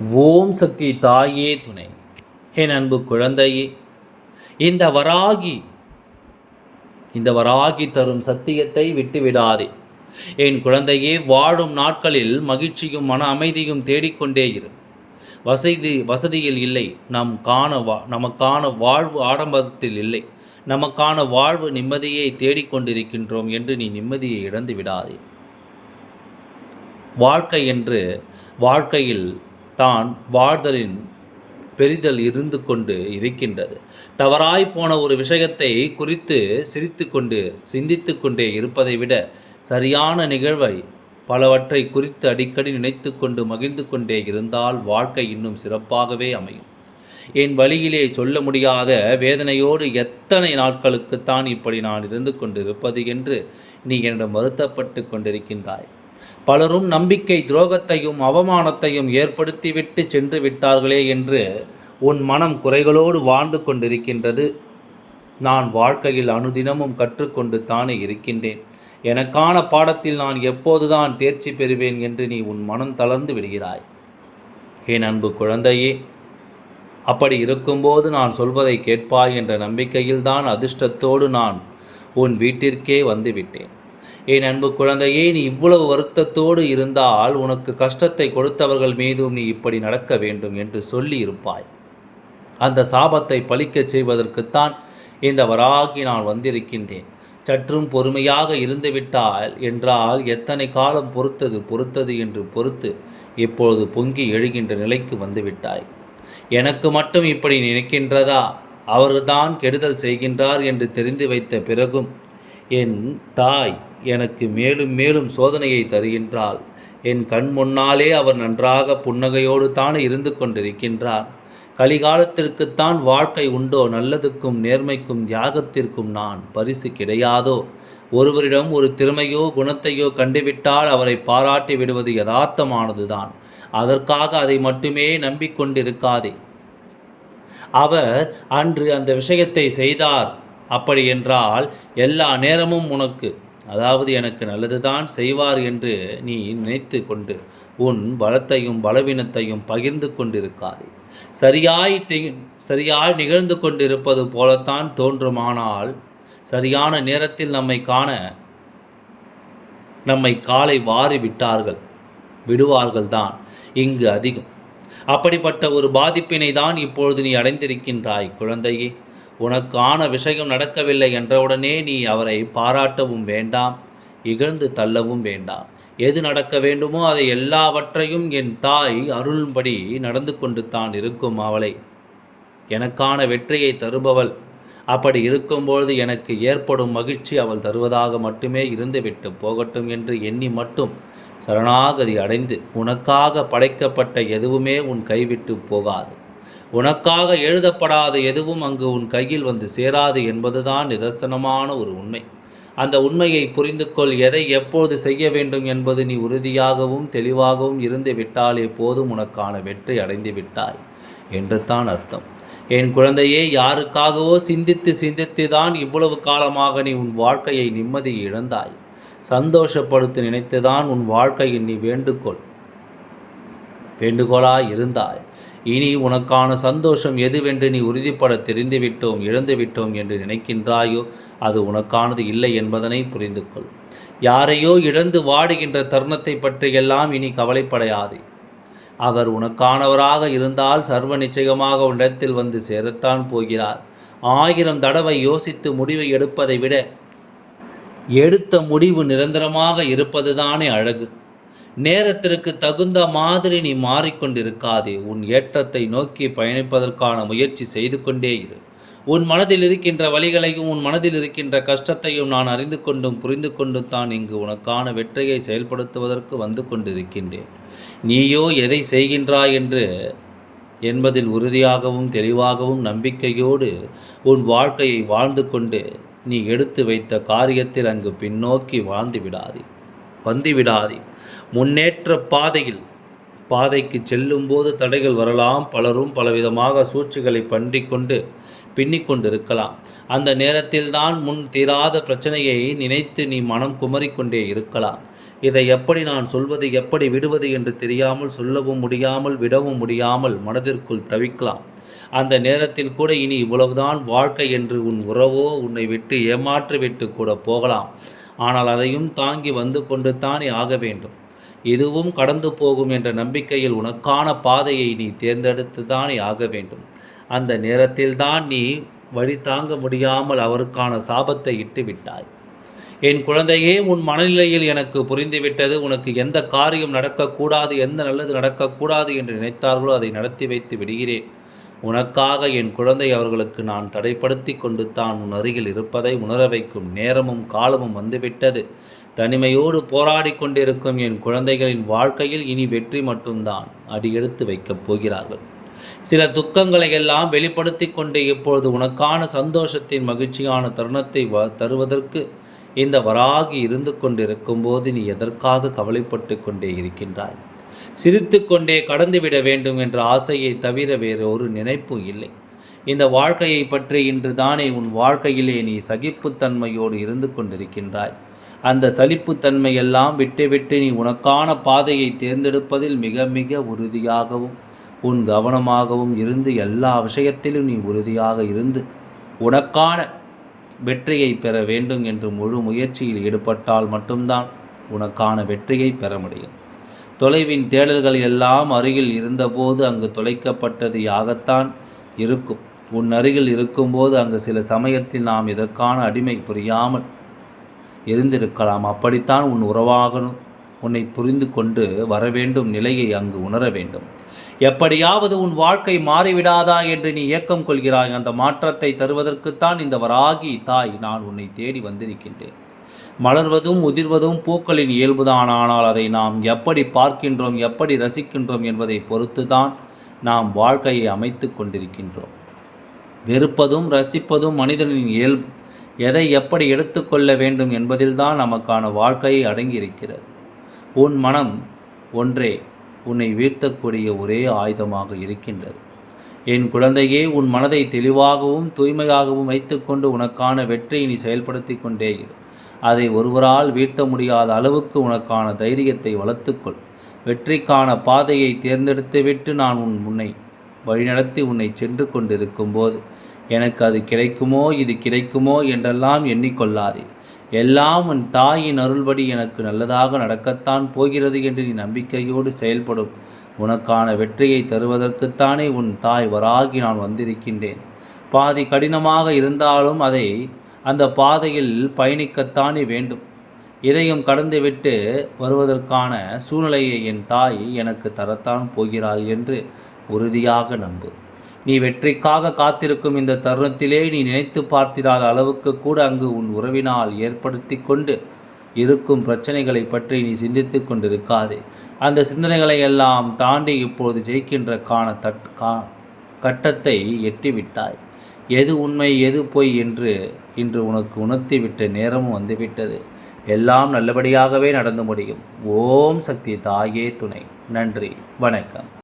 ஓம் சக்தி தாயே துணை. என் அன்பு குழந்தையே இந்த வராகி இந்த வராகி தரும் சத்தியத்தை விட்டுவிடாதே. என் குழந்தையே வாழும் நாட்களில் மகிழ்ச்சியும் மன அமைதியும் தேடிக்கொண்டே இரு. வசதி வசதியில் இல்லை நம் காண வா நமக்கான வாழ்வு ஆடம்பரத்தில் இல்லை. நமக்கான வாழ்வு நிம்மதியை தேடிக்கொண்டிருக்கின்றோம் என்று நீ நிம்மதியை இழந்து விடாதே வாழ்க்கை என்று வாழ்க்கையில் தான் வாழ்தலின் பெரிதல் இருந்து கொண்டு இருக்கின்றது. தவறாய் போன ஒரு விஷயத்தை குறித்து சிரித்து கொண்டு சிந்தித்து கொண்டே இருப்பதை விட சரியான நிகழ்வை பலவற்றை குறித்து அடிக்கடி நினைத்து கொண்டு மகிழ்ந்து கொண்டே இருந்தால் வாழ்க்கை இன்னும் சிறப்பாகவே அமையும். என் வழியிலே சொல்ல முடியாத வேதனையோடு எத்தனை நாட்களுக்குத்தான் இப்படி நான் இருந்து கொண்டிருப்பது என்று நீ என்னிடம் வருத்தப்பட்டு கொண்டிருக்கின்றாய். பலரும் நம்பிக்கை துரோகத்தையும் அவமானத்தையும் ஏற்படுத்திவிட்டு சென்று விட்டார்களே என்று உன் மனம் குறைகளோடு வாழ்ந்து கொண்டிருக்கின்றது. நான் வாழ்க்கையில் அனுதினமும் கற்றுக்கொண்டு தானே இருக்கின்றேன். எனக்கான பாடத்தில் நான் எப்போதுதான் தேர்ச்சி பெறுவேன் என்று நீ உன் மனம் தளர்ந்து விடுகிறாய். என் அன்பு குழந்தையே அப்படி இருக்கும்போது நான் சொல்வதை கேட்பாய் என்ற நம்பிக்கையில்தான் அதிர்ஷ்டத்தோடு நான் உன் வீட்டிற்கே வந்துவிட்டேன் என் அன்பு குழந்தையே நீ இவ்வளவு வருத்தத்தோடு இருந்தால் உனக்கு கஷ்டத்தை கொடுத்தவர்கள் மீதும் நீ இப்படி நடக்க வேண்டும் என்று சொல்லி இருப்பாய் அந்த சாபத்தை பழிக்கச் செய்வதற்குத்தான் இந்த வராகி நான் வந்திருக்கின்றேன். சற்றும் பொறுமையாக இருந்துவிட்டால் என்றால் எத்தனை காலம் பொறுத்தது பொறுத்தது என்று பொறுத்து இப்பொழுது பொங்கி எழுகின்ற நிலைக்கு வந்துவிட்டாய். எனக்கு மட்டும் இப்படி நினைக்கின்றதா? அவர்தான் கெடுதல் செய்கின்றார் என்று தெரிந்து வைத்த பிறகும் என் தாய் எனக்கு மேலும் மேலும் சோதனையை தருகின்றாள் என் கண் முன்னாலே அவர் நன்றாக புன்னகையோடு தான் இருந்து கொண்டிருக்கின்றார். கலிகாலத்திற்குத்தான் வாழ்க்கை உண்டோ நல்லதுக்கும் நேர்மைக்கும் தியாகத்திற்கும் நான் பரிசு கிடையாதோ? ஒருவரிடம் ஒரு திறமையோ குணத்தையோ கண்டுவிட்டால் அவரை பாராட்டி விடுவது யதார்த்தமானதுதான். அதற்காக அதை மட்டுமே நம்பிக்கொண்டிருக்காதே. அவர் அன்று அந்த விஷயத்தை செய்தார். அப்படி என்றால் எல்லா நேரமும் உனக்கு அதாவது எனக்கு நல்லதுதான் செய்வார் என்று நீ நினைத்து கொண்டு உன் பலத்தையும் பலவீனத்தையும் பகிர்ந்து கொண்டிருக்காது. சரியாய் சரியாய் நிகழ்ந்து கொண்டிருப்பது போலத்தான் தோன்றுமானால் சரியான நேரத்தில் நம்மை காண நம்மை காலை வாரி விட்டார்கள் விடுவார்கள் தான் இங்கு அதிகம். அப்படிப்பட்ட ஒரு பாதிப்பினை தான் இப்பொழுது நீ அடைந்திருக்கின்றாய் குழந்தையே. உனக்கான விஷயம் நடக்கவில்லை என்றவுடனே நீ அவரை பாராட்டவும் வேண்டாம் இகழ்ந்து தள்ளவும் வேண்டாம். எது நடக்க வேண்டுமோ அதை எல்லாவற்றையும் என் தாய் அருள்படி நடந்து கொண்டு தான் இருக்கும் அவளை. எனக்கான வெற்றியை தருபவள். அப்படி இருக்கும்பொழுது எனக்கு ஏற்படும் மகிழ்ச்சி அவள் தருவதாக மட்டுமே இருந்துவிட்டு போகட்டும் என்று எண்ணி மட்டும் சரணாகதி அடைந்து உனக்காக படைக்கப்பட்ட எதுவுமே உன் கைவிட்டு போகாது. உனக்காக எழுதப்படாத எதுவும் அங்கு உன் கையில் வந்து சேராது என்பதுதான் நிதர்சனமான ஒரு உண்மை. அந்த உண்மையை புரிந்து கொள் எதை எப்போது செய்ய வேண்டும் என்பது நீ உறுதியாகவும் தெளிவாகவும் இருந்து விட்டாலே போதும் உனக்கான வெற்றி அடைந்து விட்டாய் என்று தான் அர்த்தம். என் குழந்தையே யாருக்காகவோ சிந்தித்து சிந்தித்து தான் இவ்வளவு காலமாக நீ உன் வாழ்க்கையை நிம்மதி இழந்தாய். சந்தோஷப்படுத்தி நினைத்துதான் உன் வாழ்க்கையில் நீ வேண்டுகோள் வேண்டுகோளாய் இருந்தாய். இனி உனக்கான சந்தோஷம் எதுவென்று நீ உறுதிப்பட தெரிந்துவிட்டோம் இழந்துவிட்டோம் என்று நினைக்கின்றாயோ அது உனக்கானது இல்லை என்பதனை புரிந்து கொள் யாரையோ இழந்து வாடுகின்ற தருணத்தை பற்றியெல்லாம் இனி கவலைப்படையாதே அவர் உனக்கானவராக இருந்தால் சர்வ நிச்சயமாக உன்னிடத்தில் வந்து சேரத்தான் போகிறார். ஆயிரம் தடவை யோசித்து முடிவை எடுப்பதை விட எடுத்த முடிவு நிரந்தரமாக இருப்பதுதானே அழகு. நேரத்திற்கு தகுந்த மாதிரி நீ மாறிக்கொண்டிருக்காதே. உன் ஏற்றத்தை நோக்கி பயணிப்பதற்கான முயற்சி செய்து கொண்டே இரு. உன் மனதில் இருக்கின்ற வழிகளையும் உன் மனதில் இருக்கின்ற கஷ்டத்தையும் நான் அறிந்து கொண்டும் புரிந்து கொண்டும் தான் இங்கு உனக்கான வெற்றியை செயல்படுத்துவதற்கு வந்து கொண்டிருக்கின்றேன். நீயோ எதை செய்கின்றாய் என்று என்பதில் உறுதியாகவும் தெளிவாகவும் நம்பிக்கையோடு உன் வாழ்க்கையை வாழ்ந்து கொண்டு நீ எடுத்து வைத்த காரியத்தில் அங்கு பின்னோக்கி வாழ்ந்து விடாதே. வந்துவிடாதே முன்னேற்ற பாதையில் பாதைக்கு செல்லும்போது தடைகள் வரலாம். பலரும் பலவிதமாக சூழ்ச்சிகளை பண்டிக்கொண்டு பின்னிக்கொண்டிருக்கலாம். அந்த நேரத்தில் தான் முன் தீராத பிரச்சனையை நினைத்து நீ மனம் குமரிக்கொண்டே இருக்கலாம். இதை எப்படி நான் சொல்வது எப்படி விடுவது என்று தெரியாமல் சொல்லவும் முடியாமல் விடவும் முடியாமல் மனதிற்குள் தவிக்கலாம். அந்த நேரத்தில் கூட இனி இவ்வளவுதான் வாழ்க்கை என்று உன் உறவோ உன்னை விட்டு ஏமாற்றி விட்டு கூட போகலாம். ஆனால் அதையும் தாங்கி வந்து கொண்டு தானே ஆக வேண்டும். இதுவும் கடந்து போகும் என்ற நம்பிக்கையில் உனக்கான பாதையை நீ தேர்ந்தெடுத்து தானே ஆக வேண்டும். அந்த நேரத்தில் தான் நீ வழி தாங்க முடியாமல் அவருக்கான சாபத்தை இட்டு விட்டாய் என் குழந்தையே உன் மனநிலையில் எனக்கு புரிந்துவிட்டது. உனக்கு எந்த காரியம் நடக்கக்கூடாது எந்த நல்லது நடக்கக்கூடாது என்று நினைத்தார்களோ அதை நடத்தி வைத்து விடுகிறேன். உனக்காக என் குழந்தை அவர்களுக்கு நான் தடைப்படுத்தி கொண்டு தான் உன் அருகில் இருப்பதை உணர வைக்கும் நேரமும் காலமும் வந்துவிட்டது. தனிமையோடு போராடி கொண்டிருக்கும் என் குழந்தைகளின் வாழ்க்கையில் இனி வெற்றி மட்டும்தான் அடியெடுத்து வைக்கப் போகிறார்கள். சில துக்கங்களை எல்லாம் வெளிப்படுத்தி கொண்டு இப்பொழுது உனக்கான சந்தோஷத்தின் மகிழ்ச்சியான தருணத்தை வ தருவதற்கு இந்த வராகி இருந்து கொண்டிருக்கும் போது நீ எதற்காக கவலைப்பட்டு கொண்டே இருக்கின்றாய்? சிரித்து கொண்டே கடந்துவிட வேண்டும் என்ற ஆசையை தவிர வேறு ஒரு நினைப்பும் இல்லை. இந்த வாழ்க்கையை பற்றி இன்று தானே உன் வாழ்க்கையிலே நீ சகிப்புத்தன்மையோடு இருந்து கொண்டிருக்கின்றாய். அந்த சலிப்புத்தன்மையெல்லாம் விட்டுவிட்டு நீ உனக்கான பாதையை தேர்ந்தெடுப்பதில் மிக மிக உறுதியாகவும் உன் கவனமாகவும் இருந்து எல்லா விஷயத்திலும் நீ உறுதியாக இருந்து உனக்கான வெற்றியை பெற வேண்டும் என்று முழு முயற்சியில் ஈடுபட்டால் மட்டும்தான் உனக்கான வெற்றியை பெற முடியும். தொலைவின் தேடல்கள் எல்லாம் அருகில் இருந்தபோது அங்கு தொலைக்கப்பட்டது யாகத்தான் இருக்கும். உன் அருகில் இருக்கும்போது அங்கு சில சமயத்தில் நாம் இதற்கான அடிமை புரியாமல் இருந்திருக்கலாம் அப்படித்தான் உன் உறவாகணும். உன்னை புரிந்து கொண்டு வர வேண்டும். நிலையை அங்கு உணர வேண்டும். எப்படியாவது உன் வாழ்க்கை மாறிவிடாதா என்று நீ ஏக்கம் கொள்கிறாய். அந்த மாற்றத்தை தருவதற்குத்தான் இந்த வராகி தாய் நான் உன்னை தேடி வந்திருக்கின்றேன். மலர்வதும் உதிர்வதும் பூக்களின் இயல்புதான் ஆனால் அதை நாம் எப்படி பார்க்கின்றோம் எப்படி ரசிக்கின்றோம் என்பதை பொறுத்துதான் நாம் வாழ்க்கையை அமைத்து கொண்டிருக்கின்றோம். வெறுப்பதும் ரசிப்பதும் மனிதனின் இயல்பு. எதை எப்படி எடுத்துக்கொள்ள வேண்டும் என்பதில்தான் நமக்கான வாழ்க்கையை அடங்கியிருக்கிறது. உன் மனம் ஒன்றே உன்னை வீழ்த்தக்கூடிய ஒரே ஆயுதமாக இருக்கின்றது. என் குழந்தையே உன் மனதை தெளிவாகவும் தூய்மையாகவும் வைத்துக்கொண்டு உனக்கான வெற்றியை நீ செயல்படுத்தி கொண்டே இரு. அதை ஒருவரால் வீழ்த்த முடியாத அளவுக்கு உனக்கான தைரியத்தை வளர்த்துக்கொள். வெற்றிக்கான பாதையை தேர்ந்தெடுத்துவிட்டு நான் உன் முன்னை வழிநடத்தி உன்னை சென்று கொண்டிருக்கும் போது எனக்கு அது கிடைக்குமோ இது கிடைக்குமோ என்றெல்லாம் எண்ணிக்கொள்ளாதே. எல்லாம் உன் தாயின் அருள்படி எனக்கு நல்லதாக நடக்கத்தான் போகிறது என்று நீ நம்பிக்கையோடு செயல்படும். உனக்கான வெற்றியை தருவதற்குத்தானே உன் தாய் வராகி நான் வந்திருக்கின்றேன். பாதி கடினமாக இருந்தாலும் அதை அந்த பாதையில் பயணிக்கத்தானே வேண்டும். இதையும் கடந்துவிட்டு வருவதற்கான சூழ்நிலையை என் தாய் எனக்கு தரத்தான் போகிறாள் என்று உறுதியாக நம்பு. நீ வெற்றிக்காக காத்திருக்கும் இந்த தருணத்திலே நீ நினைத்து பார்த்திராத அளவுக்கு கூட அங்கு உன் உறவினால் ஏற்படுத்தி கொண்டு இருக்கும் பிரச்சனைகளை பற்றி நீ சிந்தித்து கொண்டிருக்காதே. அந்த சிந்தனைகளை எல்லாம் தாண்டி இப்போது ஜெயிக்கின்ற காண தட் கா கட்டத்தை எட்டிவிட்டாய். எது உண்மை எது பொய் என்று இன்று உனக்கு உணர்த்திவிட்ட நேரமும் வந்துவிட்டது. எல்லாம் நல்லபடியாகவே நடந்து முடியும். ஓம் சக்தி தாயே துணை. நன்றி. வணக்கம்.